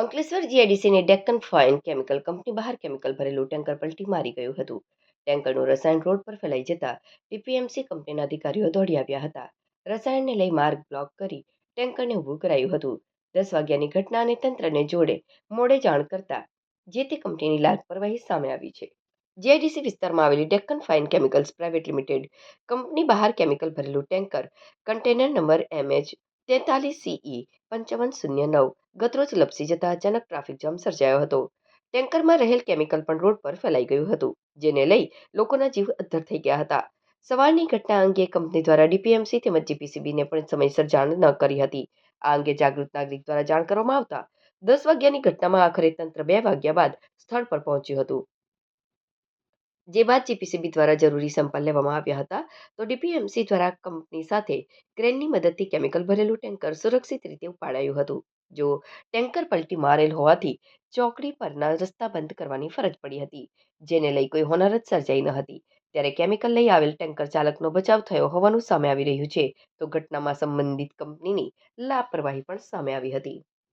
અંકલેશ્વર જીઆઈડીસીની Deccan fine chemical company બહાર chemical ભરેલું ટેન્કર પલટી મારી ગયું હતું. ટેન્કરનું રસાયણ રોડ પર ફેલાઈ જતા ડીપીએમસી કંપનીના અધિકારીઓ દોડી આવ્યા હતા. રસાયણને લઈ માર્ગ બ્લોક કરી ટેન્કરને ઊભું કરાયું હતું. દસ વાગ્યાની ઘટના અને તંત્રને જોડે મોડે જાણ કરતા જે તે કંપનીની લાપરવાહી સામે આવી છે. જીઆઈડીસી વિસ્તારમાં આવેલી Deccan fine chemicals private limited company બહાર કેમિકલ ભરેલું ટેન્કર કન્ટેનર નંબર એમએચ તેતાલીસ સીઈ પંચાવન શૂન્ય નવ, ગતરોજ લપસી જતા અચાનક ટ્રાફિક જામ સર્જાયો હતો. ટેન્કરમાં રહેલ કેમિકલ પણ રોડ પર ફેલાઈ ગયું હતું, જેને લઈ લોકોના જીવ અદ્ધર થઈ ગયા હતા. સવારની ઘટના અંગે કંપની દ્વારા ડીપીએમસી તેમજ જીપીસીબીને પણ સમયસર જાણ ન કરી હતી. આ અંગે જાગૃત નાગરિક દ્વારા જાણ કરવામાં આવતા દસ વાગ્યાની ઘટનામાં આખરે તંત્ર બે વાગ્યા બાદ સ્થળ પર પહોંચ્યું હતું. જે બાદ જીપીસીબી દ્વારા જરૂરી સેમ્પલ લેવામાં આવ્યા હતા, તો ડીપીએમસી દ્વારા કંપની સાથે ક્રેનની મદદથી કેમિકલ ભરેલું ટેન્કર સુરક્ષિત રીતે ઉપાડાયું હતું. જો ટેન્કર પલટી મારેલ હોવાથી ચોકડી પરના રસ્તા બંધ કરવાની ફરજ પડી હતી, જેને લઈ કોઈ હોનારત સર્જાઈ ન હતી. ત્યારે કેમિકલ લઈ આવેલ ટેન્કર ચાલકનો બચાવ થયો હોવાનું સામે આવી રહ્યું છે, તો ઘટનામાં સંબંધિત કંપનીની લાપરવાહી પણ સામે આવી હતી.